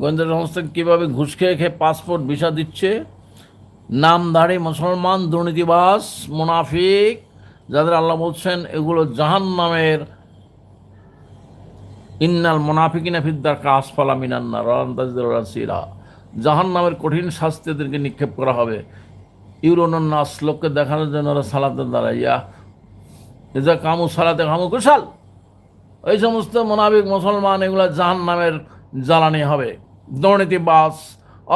গোয়েন্দা সংস্থা কীভাবে ঘুষ খেয়ে খেয়ে পাসপোর্ট ভিসা দিচ্ছে? নামধারী মুসলমান দুর্নীতিবাস মুনাফিক, যাদের আল্লাহ বলছেন এগুলো জাহান নামের ইন্নাল মোনাফিকিনা ফিদ্দার কাসফালা মিনান্না রান্তাজিরা জাহান নামের কঠিন শাস্তি এদেরকে নিক্ষেপ করা হবে। ইউরোনাস লোককে দেখানোর জন্য ওরা সালাতে দাঁড়াইয়া এজা কামু সালাতে, কামু কুশাল। এই সমস্ত মোনাবিক মুসলমান এগুলো জাহান নামের জ্বালানি হবে। দুর্নীতিবাস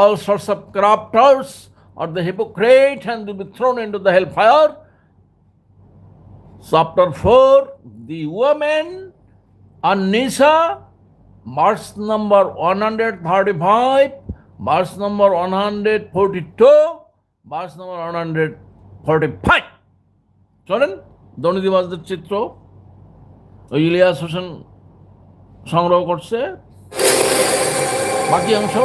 all sorts of crafters or the hypocrite and be thrown into the hell fire Chapter 4 The Women An-Nisa, verse number 135, verse number 142, verse number 145. চলেন দুর্নীতিবাজদের চিত্র। ইলিয়াস হোসেন সংগ্রহ করছে। বাকি অংশ?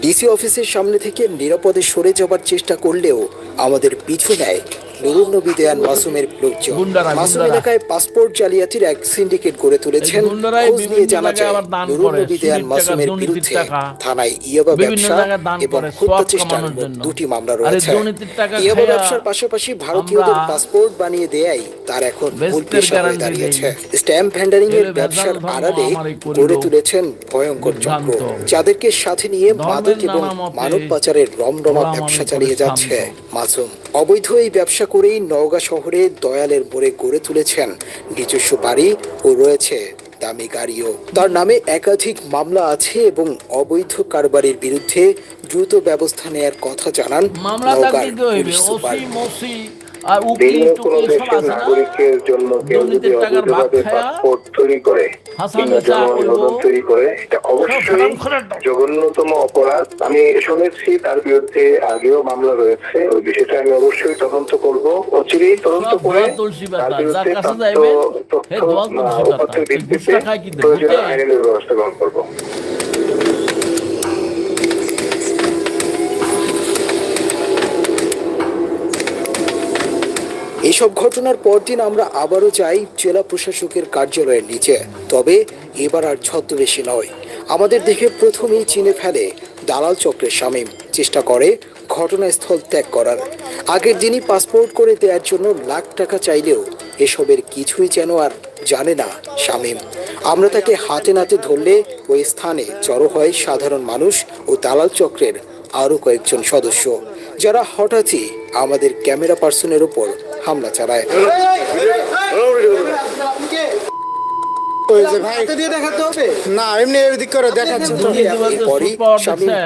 ডিসি অফিসের সামনে থেকে নিরাপদে সরে যাবার চেষ্টা করলেও আমাদের পিছু নেয় নুরুল নবী দেয়ান মাসুমের লোকজন। মাসুম এলাকায় পাসপোর্ট জালিয়াতির এক সিন্ডিকেট গড়ে তুলেছেন। খোঁজ নিয়ে জানা যায় নুরুল নবী দেয়ান মাসুমের বিরুদ্ধে থানায় ইয়াবা ব্যবসা এবং হত্যা চেষ্টার। দুটি মামলা রয়েছে। ইয়াবা ব্যবসার পাশাপাশি ভারতীয়দের পাসপোর্ট বানিয়ে দেয়াই তার এখন মূল পেশা হয়ে দাঁড়িয়েছে। স্ট্যাম্প ভ্যান্ডারিং এর ব্যবসার আড়ালে গড়ে তুলেছেন ভয়ঙ্কর চক্র। যাদেরকে সাথে নিয়ে মাদক এবং মানব পাচারের রমরমা ব্যবসা চালিয়ে যাচ্ছে মাসুম। অবৈধ এই ব্যবসা করেই নওগাঁ শহরে দয়ালের মোড়ে গড়ে তুলেছেন নিজস্ব বাড়ি ও রয়েছে দামি গাড়িও। তার নামে একাধিক মামলা আছে এবং অবৈধ কারবারের বিরুদ্ধে দ্রুত ব্যবস্থা নেয়ার কথা জানান মামলা আর উকিল ভিন্ন কোনো টুকিল সব আছে না নাগরিকের জন্য কেউ যদি দুর্নীতির টাকার ভাগ অবৈধভাবে পাসপোর্ট তৈরি করে কিংবা রেজা জনগণ করব। অনুমোদন তৈরি করে এটা অবশ্যই হারাম খোরের দল। জঘন্যতম অপরাধ আমি শুনেছি তার বিরুদ্ধে আগেও মামলা রয়েছে ওই বিষয়টা আমি অবশ্যই তদন্ত করব অচিরেই তদন্ত করে তার বিরুদ্ধে তথ্য। উপাত্তের ভিত্তিতে? প্রয়োজনীয় আইনের ব্যবস্থা গ্রহণ করব এসব ঘটনার পরদিন আমরা আবারও যাই জেলা প্রশাসকের কার্যালয়ের নিচে। তবে এবার আর ছদ্মবেশী নয়। আমাদের দেখে প্রথমেই চিনে ফেলে দালাল চক্রের শামীম চেষ্টা করে ঘটনাস্থল ত্যাগ করার। আগের দিনই পাসপোর্ট করে দেওয়ার জন্য লাখ টাকা চাইলেও এসবের কিছুই যেন আর জানে না শামীম আমরা তাকে হাতে নাতে ধরলে ওই স্থানে জড়ো হয় সাধারণ মানুষ ও দালাল চক্রের আরও কয়েকজন সদস্য। যারা হঠাৎই আমাদের ক্যামেরা পার্সনের উপর হামলা চালায়। না এমনি এদিক করে দেখাচ্ছে?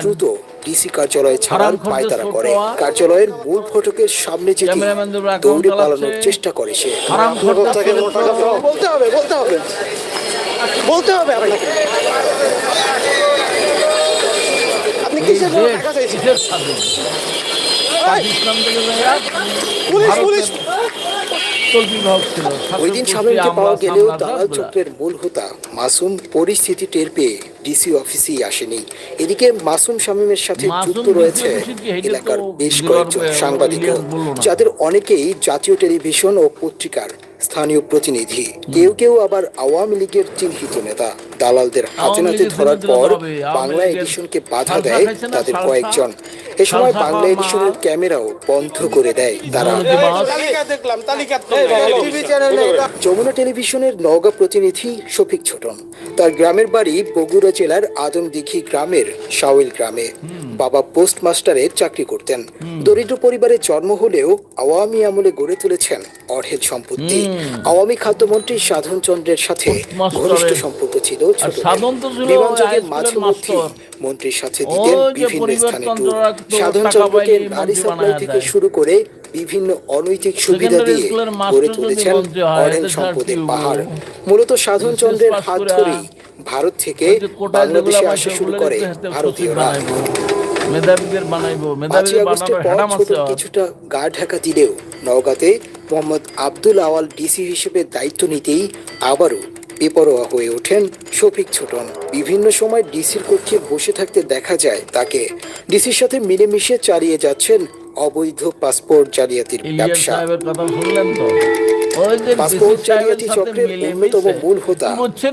দ্রুত ডিসি কার্যালয়ে ছাড়ার পায়তারা করে। কার্যালয়ের মূল ফটকের সামনে যেতে দৌড়ে পালানোর চেষ্টা করে সে। বলতে হবে বলতে হবে। বলতে হবে আপনাকে। আপনি কিসের টাকা চাইছেন? Police police. ওই দিন স্বামীকে পাওয়া গেলেও দালাল চক্রের মূল হোতা মাসুম পরিস্থিতি টের পেয়ে ডিসি অফিসেই আসেনি। এদিকে মাসুম শামীমের সাথে যুক্ত রয়েছে এলাকার বেশ কয়েকজন না। যাদের অনেকেই জাতীয় টেলিভিশন ও পত্রিকার স্থানীয় প্রতিনিধি। কেউ কেউ আবার আওয়ামী লীগের চিহ্নিত নেতা। দালালদের হাতে নাতে ধরার পর বাংলা এডিশনকে বাধা দেয় তাদের কয়েকজন। এ সময় বাংলা এডিশনের ক্যামেরাও বন্ধ করে দেয় তারা। যমুনা টেলিভিশনের নওগাঁ প্রতিনিধি শফিক ছোটন তার গ্রামের বাড়ি বগুড়া জেলার আদমদিঘি গ্রামের শাওইল গ্রামে। বাবা পোস্টমাস্টারের চাকরি করতেন। দরিদ্র পরিবারে জন্ম হলেও আওয়ামী আমলে গড়ে তুলেছেন অঢেল সম্পত্তি। আওয়ামী খাদ্যমন্ত্রী সাধন চন্দ্রের সাথে ঘনিষ্ঠ সম্পর্ক ছিল। বিমানযোগে মাঝে মধ্যে মন্ত্রীর সাথে দিতেন বিভিন্ন স্থানে তন্ত্র ট্যুর। সাধন চন্দ্রকে নারী সাপ্লাই থেকে শুরু করে বিভিন্ন অনৈতিক সুবিধা দিয়ে গড়ে তুলেছেন সম্পদের পাহাড়। মূলত সাধন চন্দ্রের হাত ধরেই ভারত থেকে বাংলাদেশে আসা শুরু করে ভারতীয়রা। মেধাবীদের বানাইবো। মেধাবীদের কিছুটা গা ঢাকা দিলেও নওগাঁতে মোহাম্মদ আব্দুল আওয়াল ডিসি হিসেবে দায়িত্ব নিতেই আবারও বেপরোয়া হয়ে ওঠেন শফিক ছোটন। বিভিন্ন সময় ডিসির কক্ষে বসে থাকতে দেখা যায় তাকে। ডিসির সাথে মিলেমিশে চালিয়ে যাচ্ছেন অবৈধ পাসপোর্ট জালিয়াতির ব্যবসা। পাসপোর্ট জালিয়াতি চক্রের অন্যতম মূল হোতা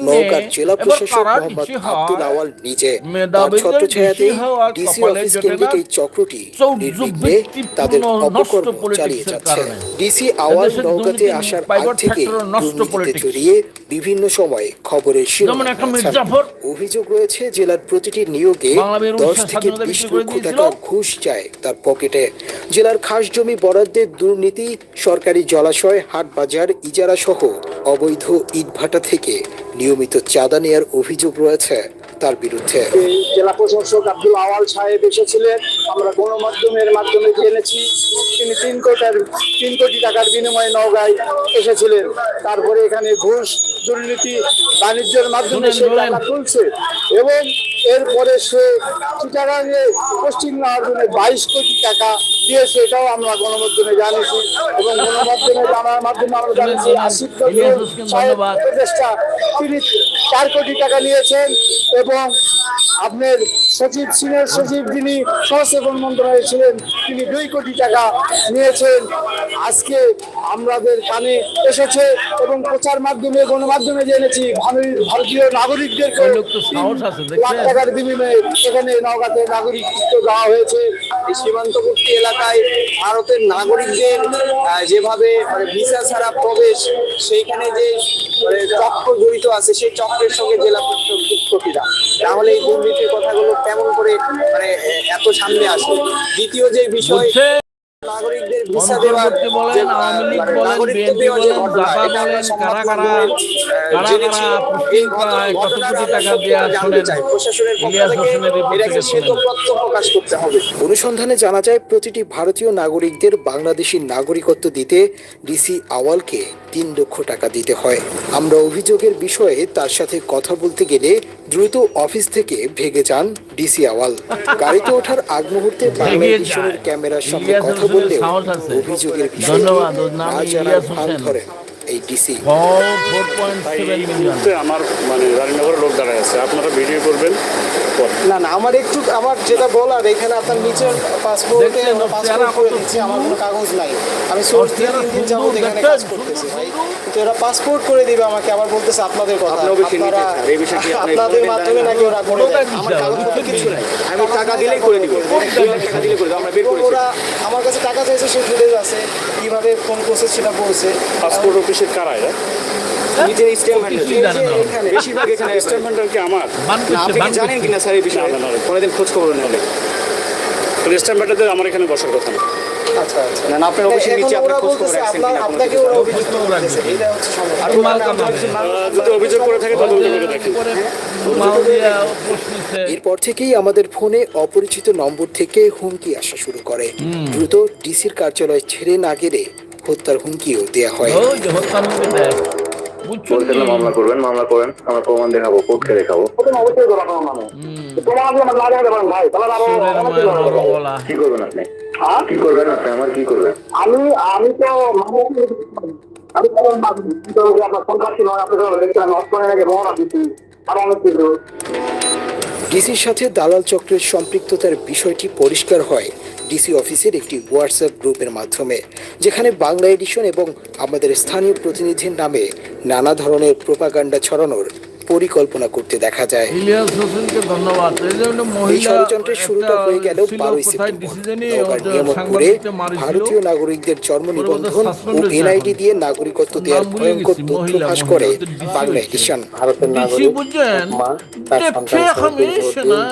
নওগাঁর জেলা প্রশাসক মোহাম্মদ আব্দুল আওয়াল নিজে। তার ছত্রছায়াতেই ডিসি অফিস কেন্দ্রিক এই চক্রটি নির্বিঘ্নে তাদের অপকর্ম চালিয়ে যাচ্ছে। ডিসি আওয়াল নওগাঁতে আসার আগ থেকে দুর্নীতিতে জড়িয়ে বিভিন্ন সময় খবরের শিরোনামে। অভিযোগ রয়েছে জেলার প্রতিটি নিয়োগে দশ থেকে বিশ লক্ষ টাকা ঘুষ যায় তার পকেটে। জেলার খাস জমি বরাদ্দের দুর্নীতি সরকারি জলাশয় হাট বাজার ইজারা সহ অবৈধ ইটভাটা থেকে নিয়মিত চাঁদা নেয়ার অভিযোগ রয়েছে। তার বিরুদ্ধে। জেলা প্রশাসক আব্দুল আওয়াল সাহেব এসেছিলেন। আমরা গণমাধ্যমের মাধ্যমে জেনেছি। তিনি তিন কোটার তিন কোটি টাকার বিনিময়ে নওগাঁয় এসেছিলেন। তারপরে এখানে ঘুষ দুর্নীতি বাণিজ্যের মাধ্যমে সে টাকা তুলছে এবং এরপরে সে চিটাগাঙে পশ্চিম নারায়ণে বাইশ কোটি টাকা দিয়েছে এটাও আমরা গণমাধ্যমে জানিয়েছি এবং গণমাধ্যমে জানার মাধ্যমে আমরা জানিয়েছি ধন্যবাদ। উপদেষ্টা তিনি চার কোটি টাকা নিয়েছেন এবং এবং আপনার সচিব সিনিয়র সচিব যিনি সহসেবন মন্ত্রণালয়ে ছিলেন তিনি দুই কোটি টাকা নিয়েছেন। আজকে আমাদের কানে এসেছে এবং প্রচার মাধ্যমে গণমাধ্যমে জেনেছি ভারী- ভারতীয় সাহস লাখ টাকার বিনিময়ে এখানে নওগাঁতে নাগরিকত্ব দেওয়া হয়েছে। এই সীমান্তবর্তী এলাকায় ভারতের নাগরিকদের যেভাবে মানে ভিসা ছাড়া প্রবেশ সেইখানে যে মানে চক্র জড়িত আছে সেই চক্রের সঙ্গে জেলা প্রশাসক যুক্ত কিনা। তাহলে এই দুর্নীতির কথাগুলো কেমন করে মানে এত সামনে আসে? দ্বিতীয় যে বিষয় নাগরিকদের ভিসা দেওয়া বলেন আওয়ামী লীগ বলেন বিএনপি বলেন জাপা বলেন কারা কারা কারা কারা পুষ্টিং কত কোটি টাকা দেওয়া শোনেন প্রশাসনের পক্ষ থেকে এটাকে থেকে শ্বেত শোনেন তথ্য প্রকাশ করতে হবে। অনুসন্ধানে জানা যায় প্রতিটি ভারতীয় নাগরিকদের বাংলাদেশি নাগরিকত্ব দিতে ডিসি আওয়ালকে তিন লক্ষ টাকা দিতে হয়। আমরা অভিযোগের বিষয়ে তার সাথে কথা বলতে গেলে দ্রুত অফিস থেকে ভেগে যান ডিসি আওয়াল। গাড়িতে ওঠার আগ মুহূর্তে বাংলাদেশের ক্যামেরার সামনে কথা বললে বললেও অভিযোগের বিষয়ে না জানার ভান ধরেন এই ডিসি। আমার মানে রানীনগরের লোক দাঁড়ায় আছে। আপনারা ভিডিও করবেন। পরে। না না আমার একটু আমার যেটা বলার এখানে আপনার নিচের পাসপোর্টে পাসপোর্ট করে দিচ্ছে আমার কোনো কাগজ নাই। আমি ওর সোর্স দিয়ে তিন দিন যাব এখানে কাজ করতেছি ভাই। কিন্তু এরা পাসপোর্ট করে দিবে আমাকে আবার বলতেছে আপনাদের কথা। আপনারা আপনাদের মাধ্যমে নাকি ওরা করে দেয়? আমার কাগজপত্র কিছু নাই। আমি টাকা দিলেই করে দিব। টাকা দিলে করে আমরা বের করেছি। ওরা আমার কাছে টাকা চাইছে সে ফুটেজ আছে। কীভাবে কোন প্রসেস সেটা বলছে। পাসপোর্ট অফিসের কারা এরা? নিজের স্টেটমেন্ট কিছুই জানে না। এখানে বেশিরভাগ এখানে স্টেটমেন্টার কি আমার? বান না, করছে আপনি কি জানেন কিনা স্যার এই বিষয়ে? না, না, না। কোনোদিন খোঁজ খবর নেই স্টেটমেন্টারদের আমার এখানে বসার কথা না। আচ্ছা না না আপনার অবশ্যই নিচে আপনার খোঁজ খবর রাখছেন আপনাকে ওরা অভিযোগ খবর এটা হচ্ছে সমস্যা। আর মাল যদি অভিযোগ করে থাকে তদন্ত করে দেখেন পরে মাল দিয়া পোস্ট নিচ্ছে এরপর থেকেই আমাদের ফোনে অপরিচিত নম্বর থেকে হুমকি আসা শুরু করে। দ্রুত ডিসির কার্যালয় ছেড়ে না গেলে হত্যার হুমকিও দেওয়া হয়। ওই যে হত্যা মুক্তি দেয় বুঝছ বলছেন না মামলা করবেন মামলা করেন আমরা প্রমাণ দেখাবো কোর্টকে দেখাবো অবশ্যই করা কোনো তোমার আগে আমার লাগে দেবেন ভাই তাহলে আরও সুরের অনেক মায়ের কিছু হবে। বড় গলা কি করবেন আপনি? হ্যাঁ? কি করবেন আপনি? আমার কি করবেন? আমি আমি তো আমি তো তো আপনার সন্ত্রাসী নয় আপনি তো দেখছেন অস্ট্রেলিয়া মহড়া দিচ্ছি। আর অনেক কিছু ডিসির সাথে দালাল চক্রের সম্পৃক্ততার বিষয়টি পরিষ্কার হয়। ডিসি অফিসের একটি হোয়াটসঅ্যাপ গ্রুপের মাধ্যমে, যেখানে বাংলা এডিশন এবং আমাদের স্থানীয় প্রতিনিধির নামে নানা ধরনের প্রোপাগান্ডা ছড়ানোর পরিকল্পনা করতে দেখা যায় ইলিয়াস হোসেনকে ধন্যবাদ এই ষড়যন্ত্রের শুরুটা হয়ে গেল বারোই সেপ্টেম্বর নিয়ামতপুরে ভারতীয় নাগরিকদের জন্ম নিবন্ধন ও এনআইডি দিয়ে নাগরিকত্ব দেওয়ার ভয়ঙ্কর তথ্য ফাঁস করে ওদের বাংলা হয়েছে। ভারতের ডিসি বুঝছেন কমিশনার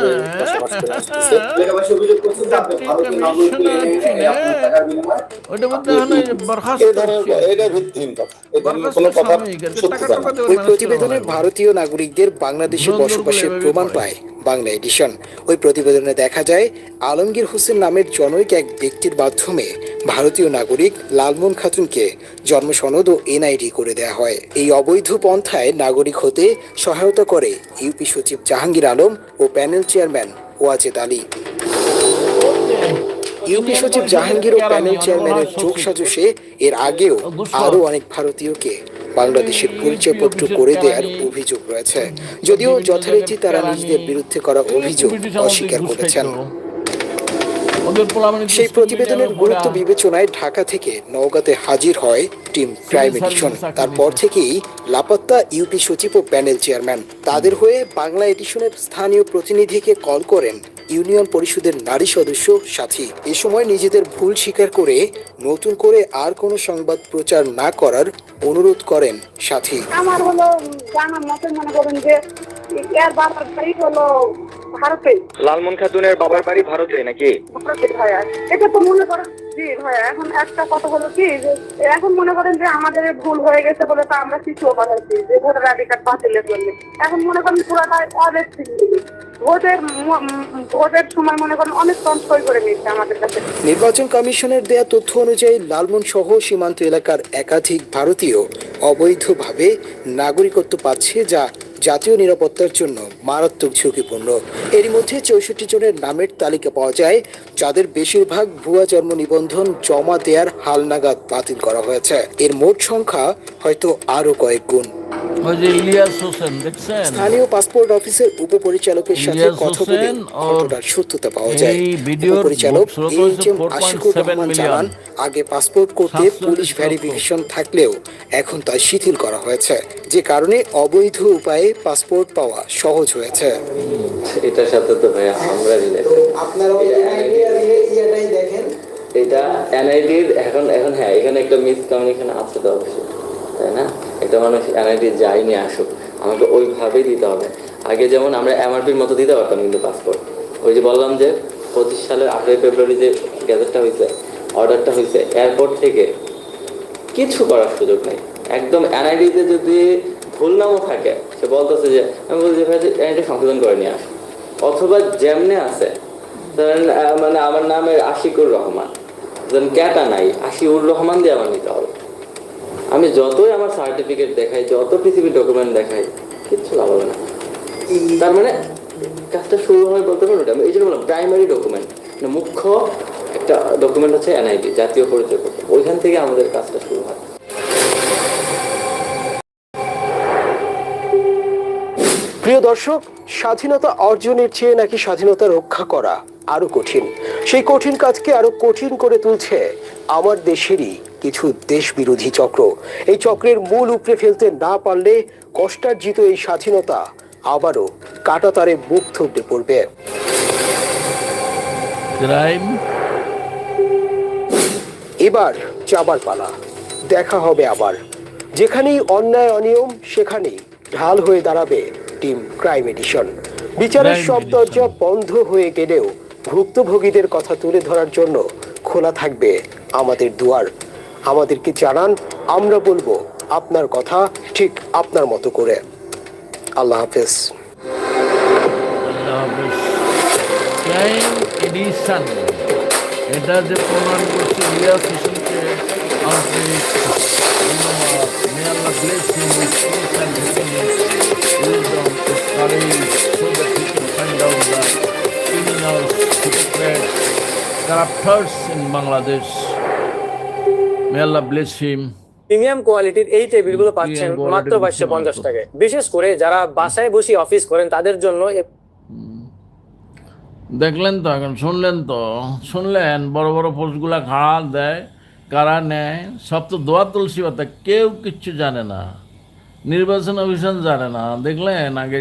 ওটা বলতে হয় বরখাস্ত এটা ভিত্তিহীন কথা এই ধরনের কোনো কথা সত্যি না ওই প্রতিবেদনে ভারতীয় নাগরিকদের বাংলাদেশে বসবাসের প্রমাণ পায় বাংলা এডিশন। ওই প্রতিবেদনে দেখা যায় আলমগীর হোসেন নামের জনৈক এক ব্যক্তির মাধ্যমে ভারতীয় নাগরিক লালমন খাতুনকে জন্ম সনদ ও এনআইডি করে দেওয়া হয়। এই অবৈধ পন্থায় নাগরিক হতে সহায়তা করে ইউপি সচিব জাহাঙ্গীর আলম ও panel chairman Wajed Ali. UP সচিব জাহাঙ্গীর ও প্যানেল চেয়ারম্যানের যোগ সাজসে এর আগেও আরও অনেক ভারতীয়কে বাংলাদেশের পরিচয়পত্র করে দেওয়ার অভিযোগ রয়েছে। যদিও যথারীতি তারা নিজেদের বিরুদ্ধে করা অভিযোগ অস্বীকার করেছেন। সেই প্রতিবেদনের গুরুত্ব বিবেচনায় ঢাকা থেকে নওগাঁতে হাজির হয় টিম ক্রাইম এডিশন। তারপর থেকেই লাপাত্তা ইউপি সচিব ও প্যানেল চেয়ারম্যান তাদের হয়ে বাংলা এডিশনের স্থানীয় প্রতিনিধিকে কল করেন ইউনিয়ন পরিষদের নারী সদস্য সাথী। এ সময় নিজেদের ভুল স্বীকার করে নতুন করে আর কোনো সংবাদ প্রচার না করার অনুরোধ করেন সাথী। আমার হলো জানার মতো মনে করেন যে এর বাবার বাড়ি হলো ভারতে। লালমন খাতুনের বাবার বাড়ি ভারতে নাকি? ভারতে ভাইয়া। এটা তো মনে করেন ভাইয়া, এখন একটা কথা হলো কি, যে এখন মনে করেন যে আমাদের ভুল হয়ে গেছে বলে তো আমরা কিছু যে ভোটার আইডি কার্ড জন্য। এখন মনে করেন পুরাটাই অনেক ভোটের ভোটের সময় মনে করেন অনেক সঞ্চয় করে নিচ্ছে আমাদের কাছে। নির্বাচন কমিশনের দেয়া তথ্য অনুযায়ী লালমন সহ সীমান্ত এলাকার একাধিক ভারতীয় অবৈধভাবে নাগরিকত্ব পাচ্ছে যা জাতীয় নিরাপত্তার জন্য মারাত্মক ঝুঁকিপূর্ণ। এর মধ্যে চৌষট্টি জনের নামের তালিকা পাওয়া যায়, যাদের বেশিরভাগ ভুয়া জন্ম নিবন্ধন জমা দেওয়ার হালনাগাদ বাতিল করা হয়েছে। এর মোট সংখ্যা হয়তো আরও কয়েক গুণ। ওই যে ইলিয়াস হোসেন দেখছেন? স্থানীয় পাসপোর্ট অফিসের উপপরিচালকের সাথে কথা বলে ঘটনার সত্যতা পাওয়া যায়। এই ভিডিওর উপপরিচালক স্রোত এইচ হয়েছে এম 4.7 আশিকুর রহমান জানান আগে পাসপোর্ট করতে পুলিশ ভেরিফিকেশন থাকলেও এখন তা শিথিল করা হয়েছে যে কারণে অবৈধ উপায়ে পাসপোর্ট পাওয়া সহজ হয়েছে। এটার সাথে তো ভাইয়া আমরা আপনারা দেখেন? এটা এনআইডির এখন এখন হ্যাঁ এখানে একটা মিস কমিউনিকেশন আছে তো অবশ্যই তাই না? একটা মানুষ এনআইডি যায়নি আসুক, আমাকে ওইভাবেই দিতে হবে। আগে যেমন আমরা এমআরপির মতো দিতে পারতাম কিন্তু পাসপোর্ট ওই যে বললাম যে পঁচিশ সালের আঠেরোই ফেব্রুয়ারি যে গ্যাজেটটা হয়েছে অর্ডারটা হয়েছে এয়ারপোর্ট থেকে কিছু করার সুযোগ নেই। একদম এনআইডিতে যদি ভুল নামও থাকে, সে বলতেছে যে, আমি বলছি ভাই এনআইডি সংশোধন করে নিয়ে আস। অথবা যেমনে আছে মানে আমার নাম আশিকুর রহমান। ক্যাটা নাই, আশিউর রহমান দিয়ে আমার নিতে হবে। আমি যতই আমার সার্টিফিকেট দেখাই যত পৃথিবীর ডকুমেন্ট দেখাই কিচ্ছু লাভ হবে না। তার মানে কাজটা শুরু হয় বলতে পারব এটা এই জন্য বললাম প্রাইমারি ডকুমেন্ট মানে মুখ্য একটা ডকুমেন্ট হচ্ছে এনআইডি জাতীয় পরিচয়পত্র ওইখান থেকে আমাদের কাজটা শুরু হয়। প্রিয় দর্শক স্বাধীনতা অর্জনের চেয়ে নাকি স্বাধীনতা রক্ষা করা আরও কঠিন। সেই কঠিন কাজকে আরও কঠিন করে তুলছে আমার দেশেরই কিছু দেশ বিরোধী চক্র। এই চক্রের মূল উপড়ে ফেলতে না পারলে কষ্টার্জিত এই স্বাধীনতা আবারও কাটাতারে মুখ থুবড়ে পড়বে। এবার যাবার পালা। দেখা হবে আবার। যেখানেই অন্যায় অনিয়ম সেখানেই ঢাল হয়ে দাঁড়াবে টিম ক্রাইম এডিশন। বিচারের সব দরজা বন্ধ হয়ে গেলেও ভুক্তভোগীদের কথা তুলে ধরার জন্য খোলা থাকবে আমাদের দুয়ার। আমাদেরকে জানান, আমরা বলব আপনার কথা ঠিক আপনার মতো করে। আল্লাহ হাফেজ। corruptors in Bangladesh প্রিমিয়াম কোয়ালিটির এই টেবিলগুলো পাচ্ছেন মাত্র বাইশশো পঞ্চাশ টাকায়। বিশেষ করে যারা বাসায় বসে অফিস করেন তাদের জন্য দেখলেন তো এখন শুনলেন তো? শুনলেন? বড় বড় পোস্টগুলা খাড়া দেয় কারা নেয়? সব তো দোয়া তুলসী পাতা কেউ কিচ্ছু জানে না। নির্বাচন অভিযান জানে না। দেখলেন আগে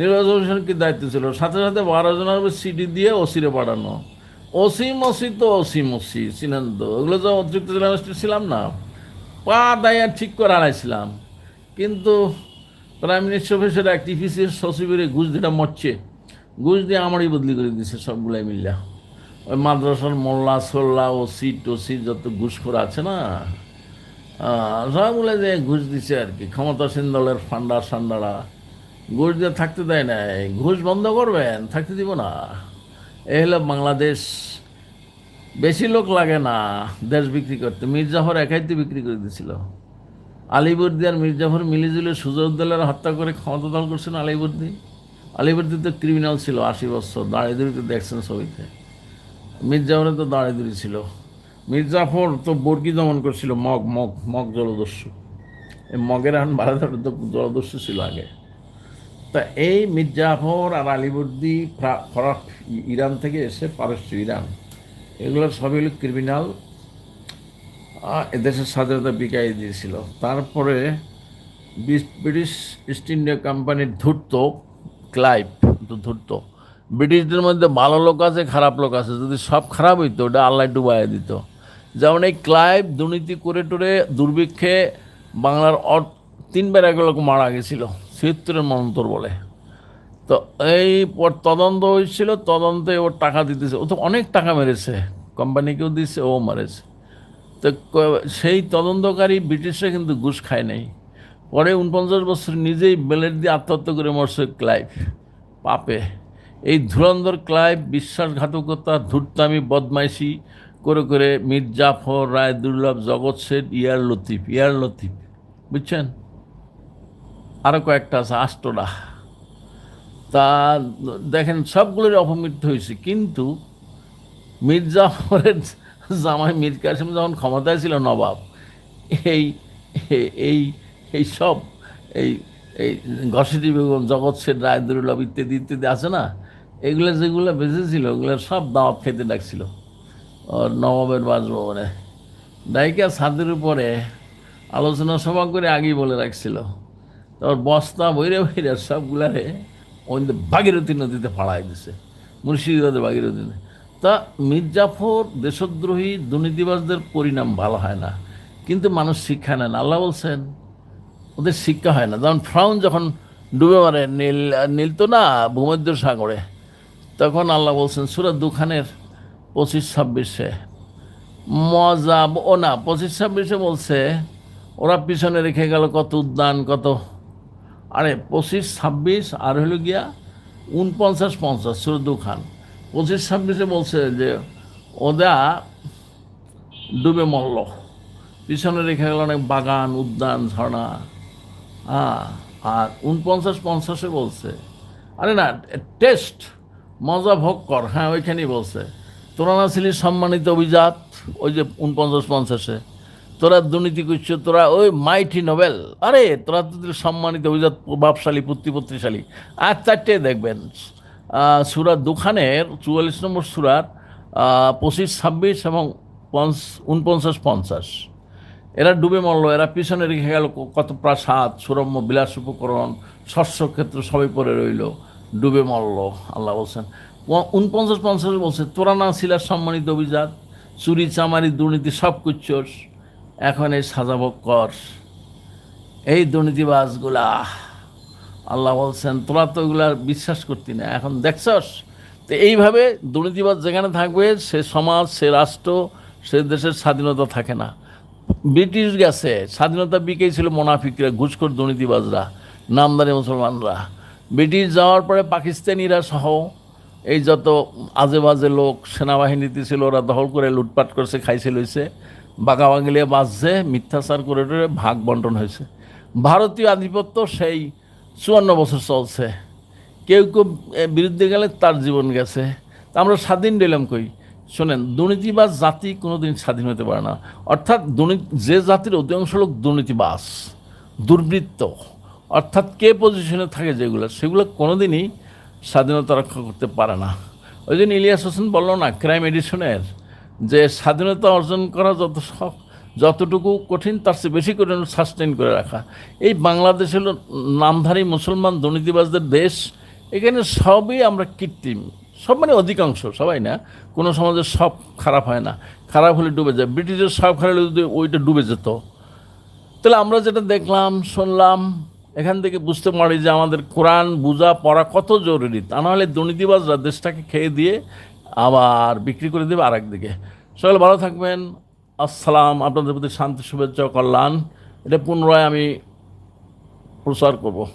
নির্বাচন অভিযান কি দায়িত্ব ছিল? সাথে সাথে বারো জনের সিডি দিয়ে ওসিরে পাঠানো। ওসি তো ওসি মসি চিনেন তো ওগুলো তো অতিরিক্ত জেলা ম্যাজিস্ট্রেট ছিলাম না। পা দায়া ঠিক করে আনাইছিলাম। কিন্তু প্রাইম মিনিস্টার অফিসের এক টিপিসির সচিবের ঘুষ যেটা মরছে। ঘুষ দিয়ে আমারই বদলি করে দিছে সবগুলাই মিল্লা ওই মাদ্রাসার মোল্লা, সোল্লা, ও ওসি টসি যত ঘুষখোর আছে না সবগুলো যে ঘুষ দিছে আর কি। ক্ষমতাসীন দলের ফান্ডা সান্ডারা। ঘুষ দিয়ে থাকতে দেয় নাই। ঘুষ বন্ধ করবেন, থাকতে দিব না। হলো বাংলাদেশ। বেশি লোক লাগে না দেশ বিক্রি করতে। মির্জাফর একাই তো বিক্রি করে দিয়েছিল আলিবর্দি আর মির্জাফর মিলিজুলে সুজউদ্দৌলার হত্যা করে ক্ষমতা দল করছেন আলিবর্দি। আলিবর্দি তো ক্রিমিনাল ছিল আশি বছর দাঁড়িয়ে দেখছেন ছবিতে। মির্জাফরে তো দাঁড়িয়ে দড়ি ছিল। মির্জাফর তো বর্গি দমন করছিল, মগ মগ মগ জলদস্যু। এই মগের এখন ভারতের তো জলদস্যু ছিল আগে। তা এই মির্জাফর আর আলিবর্দি ফ্রা- ফরাক ইরান থেকে এসে পারস্য ইরান। এগুলো সবই হলো ক্রিমিনাল এদেশের স্বাধীনতা বিকাই দিয়েছিল। তারপরে ব্রিটিশ ইস্ট ইন্ডিয়া কোম্পানির ধূর্ত, ক্লাইভ ধূর্ত। ব্রিটিশদের মধ্যে ভালো লোক আছে, খারাপ লোক আছে। যদি সব খারাপ হইতো, ওটা আল্লাহ ডুবাই দিত। যেমন এই ক্লাইভ দুর্নীতি করে টুরে দুর্ভিক্ষে বাংলার তিনবার এক লোক মারা গেছিল। ছিয়াত্তরের মন্তর বলে। তো এই তদন্ত হয়েছিল, তদন্তে ওর টাকা দিতেছে। ও তো অনেক টাকা মেরেছে। কোম্পানিকেও দিচ্ছে ও মেরেছে। তো সেই তদন্তকারী ব্রিটিশরা কিন্তু ঘুষ খায় নাই। পরে উনপঞ্চাশ বছর নিজেই বেলেট দিয়ে আত্মহত্যা করে মরছে ক্লাইভ, পাপে। এই ধুরন্ধর ক্লাইভ বিশ্বাসঘাতকতা ধূর্তামি বদমাইশি করে করে মীর জাফর রায় দুর্লভ জগৎ শেঠ ইয়ার লতিফ ইয়ার লতিফ। বুঝছেন? আরও কয়েকটা আছে আষ্টটা তা দেখেন সবগুলোর অপমৃত্যু হয়েছে। কিন্তু মির্জাফরের জামাই মীর কাসিম যখন ক্ষমতায় ছিল, নবাব, এই এই এই সব, এই এই ঘসিটি বেগম, জগৎ শেঠ রায়দুল্লাভ ইত্যাদি ইত্যাদি আছে না? এগুলো যেগুলো বেঁচেছিল, ওগুলো সব দাওয়াত খেতে ডাকছিল। ওর নবাবের বাসভবনে। ডাইকা ছাদের উপরে আলোচনা সভা করে আগেই বলে রাখছিল তোর বস্তা বইরে বইরে সবগুলারে ওই ভাগীরথী নদীতে ফাড়াই দিছে, মুর্শিদাবাদের ভাগীরথী তা মির্জাফর দেশদ্রোহী দুর্নীতিবাজদের পরিণাম ভালো হয় না, কিন্তু মানুষ শিক্ষা নেন আল্লাহ বলছেন, ওদের শিক্ষা হয় না। যেমন ফ্রাউন যখন ডুবে মারে, নীল নীল তো না, ভূমধ্য সাগরে, তখন আল্লাহ বলছেন সুরাত দুখানের পঁচিশ ছাব্বিশে মজা ও না, পঁচিশ ছাব্বিশে বলছে, ওরা পিছনে রেখে গেল কত উদ্যান, কত আরে পঁচিশ, ছাব্বিশ, আর হলো গিয়া উনপঞ্চাশ, পঞ্চাশ সুরদু খান। পঁচিশ, ছাব্বিশে বলছে যে, ওদা ডুবে মরল। পিছনে রেখে গেল অনেক বাগান, উদ্যান, ঝর্ণা। হ্যাঁ আর উনপঞ্চাশ, পঞ্চাশে বলছে, আরে না, টেস্ট, মজা ভোগ কর। হ্যাঁ ওইখানেই বলছে। তোরা না ছিলি সম্মানিত অভিজাত? ওই যে উনপঞ্চাশ, পঞ্চাশে। তোরা দুর্নীতি করছ, তোরা ওই মাইটি নোবেল। আরে, তোরা তো সম্মানিত অভিজাত প্রভাবশালী পুত্রপত্রশালী আর চারটে দেখবেন সুরার দুখানের, চুয়াল্লিশ নম্বর সুরার পঁচিশ, ছাব্বিশ এবং পঞ্চ উনপঞ্চাশ পঞ্চাশ। এরা ডুবে মরলো, এরা পিছনে রেখে গেল কত প্রাসাদ, সুরম্য, বিলাস উপকরণ শস্যক্ষেত্র সবই পরে রইল, ডুবে মরলো, আল্লাহ বলছেন। উনপঞ্চাশ পঞ্চাশ বলছে, তোরা না ছিলাস সম্মানিত অভিজাত, চুরি, চামারি, দুর্নীতি সব কুচ্ছস এখন এই সাজাভোগ কর। এই দুর্নীতিবাজগুলা, আল্লাহ বলছেন, তোরা তো ওগুলা বিশ্বাস করতি না। এখন দেখছস, তো এইভাবে দুর্নীতিবাজ যেখানে থাকবে, সে সমাজ, সে রাষ্ট্র, সে দেশের স্বাধীনতা থাকে না। ব্রিটিশ গেছে, স্বাধীনতা বিকেই ছিল মোনাফিকরা, ঘুষখোর দুর্নীতিবাজরা নামদারি মুসলমানরা। ব্রিটিশ যাওয়ার পরে পাকিস্তানিরা সহ এই যত আজে বাজে লোক, সেনাবাহিনীতে ছিল, ওরা দখল করে লুটপাট করছে, খাইছে, লইছে। বাগাবাগিলিয়ে বাজছে, মিথ্যাচার করে ভাগ বন্টন হয়েছে। ভারতীয় আধিপত্য সেই চুয়ান্ন বছর চলছে। কেউ কেউ বিরুদ্ধে গেলে তার জীবন গেছে। তা আমরা স্বাধীন দিলাম কই? শোনেন, দুর্নীতিবাজ জাতি কোনোদিন স্বাধীন হতে পারে না। অর্থাৎ যে জাতির অধিকাংশ লোক দুর্নীতিবাজ, দুর্বৃত্ত। অর্থাৎ কে পজিশনে থাকে যেগুলো, সেগুলো কোনোদিনই স্বাধীনতা রক্ষা করতে পারে না। ওই জন্য ইলিয়াস হোসেন বলল না ক্রাইম এডিশনের যে স্বাধীনতা অর্জন করা যত যতটুকু কঠিন, তার চেয়ে বেশি করে সাস্টেন করে রাখা। এই বাংলাদেশ হলো নামধারী মুসলমান দুর্নীতিবাজদের দেশ। এখানে সবই আমরা কৃত্রিম। সব মানে অধিকাংশ, সবাই না? কোনো সমাজের সব খারাপ হয় না। খারাপ হলে ডুবে যায়। ব্রিটিশের সব খারাপ হলে যদি ওইটা ডুবে যেত। তাহলে আমরা যেটা দেখলাম, শুনলাম, এখান থেকে বুঝতে পারি যে আমাদের কোরআন বোঝা পড়া কত জরুরি। তা নাহলে দুর্নীতিবাজরা দেশটাকে খেয়ে দিয়ে আবার বিক্রি করে দেবে আর একদিকে সকলে ভালো থাকবেন। আসসালাম। আপনাদের প্রতি শান্তি, শুভেচ্ছা কল্যাণ। এটা পুনরায় আমি প্রচার করব।